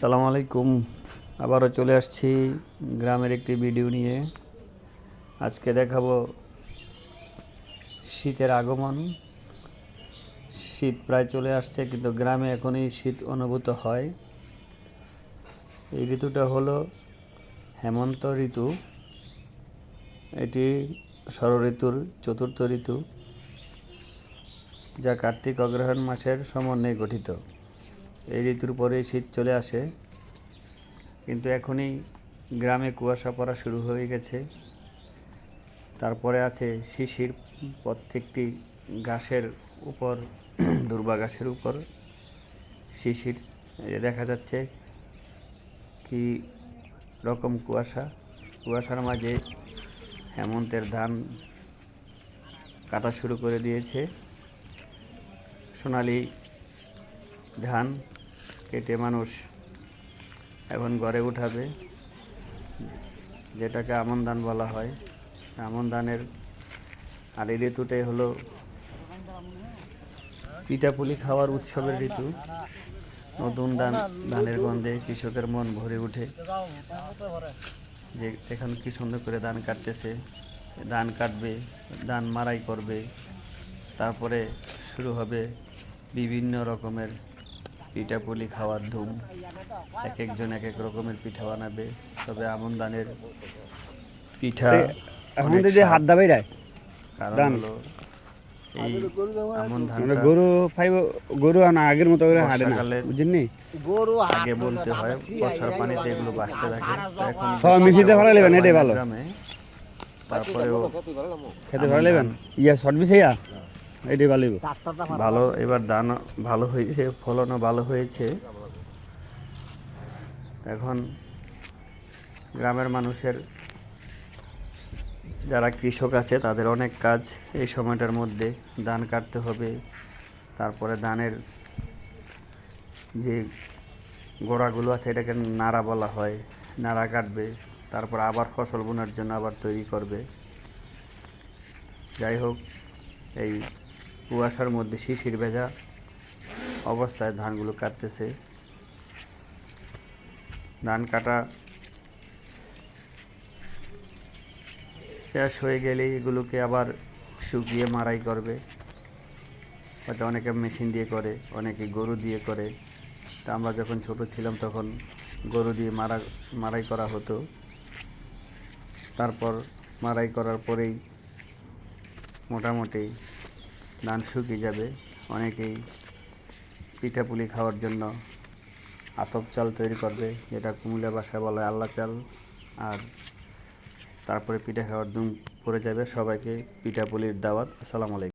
সালাম আলাইকুম। আবারও চলে আসছি গ্রামের একটি ভিডিও নিয়ে। আজকে দেখাবো শীতের আগমন। শীত প্রায় চলে আসছে, কিন্তু গ্রামে এখনই শীত অনুভূত হয়। এই ঋতুটা হলো হেমন্ত ঋতু। এটি ষড় ঋতুর চতুর্থ ঋতু, যা কার্তিক অগ্রহায়ণ মাসের সমন্বয়ে গঠিত। এই ঋতুর পরে শীত চলে আসে, কিন্তু এখনই গ্রামে কুয়াশা পড়া শুরু হয়ে গেছে। তারপরে আছে শিশির প্রত্যেকটি গাছের উপর, দুর্বা গাছের উপর শিশির। দেখা যাচ্ছে কি রকম কুয়াশা। কুয়াশার মাঝে হেমন্তের ধান কাটা শুরু করে দিয়েছে। সোনালি ধান কেটে মানুষ এখন ঘরে উঠাবে, যেটাকে আমন ধান বলা হয়। আমন ধানের আর এই ঋতুটাই হলো পিঠাপুলি খাওয়ার উৎসবের ঋতু। নতুন ধান, ধানের গন্ধে কৃষকের মন ভরে ওঠে যে এখন কি সুন্দর করে ধান কাটতেছে, ধান কাটবে, ধান মারাই করবে, তারপরে শুরু হবে বিভিন্ন রকমের পিঠাপুলি খাওয়ার ধুম। এক একজন এক এক রকমের পিঠা বানাবে তবে আমন দানের পিঠা এখন যদি হাত দাবাই দেয় কারণ হলো এই আমন মানে ধানটা গরু ফাইব গরু আর না আগের মতো করে হাঁটে না বুঝছেন গরু আগে বলতে হয় বর্ষার পানিতে এগুলো বাঁচতে থাকে। এখন সব মিশিতে ভালো লাগবে এটাই ভালো। তারপরেও খেতে ভালো লাগবেন ইয়া শর্ট বিষ ইয়া ভালো ভালো এবার ধান ভালো হয়েছে ফলনও ভালো হয়েছে। এখন গ্রামের মানুষের যারা কৃষক আছে তাদের অনেক কাজ এই সময়টার মধ্যে ধান কাটতে হবে। তারপরে ধানের যে গোড়াগুলো আছে এটাকে নাড়া বলা হয় নাড়া কাটবে। তারপর আবার ফসল বোনার জন্য আবার তৈরি করবে। যাই হোক এই কুয়াশার মধ্যে শিশির ভেজা অবস্থায় ধানগুলো কাটতেছে। ধান কাটা শেষ হয়ে গেলে এগুলোকে আবার শুকিয়ে মারাই করবে। হয়তো অনেকে মেশিন দিয়ে করে, অনেকে গরু দিয়ে করে। তা আমরা যখন ছোট ছিলাম তখন গরু দিয়ে মারা মারাই করা হতো। তারপর মারাই করার পরেই মোটামুটি ধান শুকিয়ে যাবে। অনেকেই পিঠাপুলি খাওয়ার জন্য আতপ চাল তৈরি করবে, যেটা কুমিল্লা বাসায় বলে আল্লাহ চাল। আর তারপরে পিঠা খাওয়ার দুম পড়ে যাবে সবাইকে পিঠাপুলির দাওয়াত। আসসালামু আলাইকুম।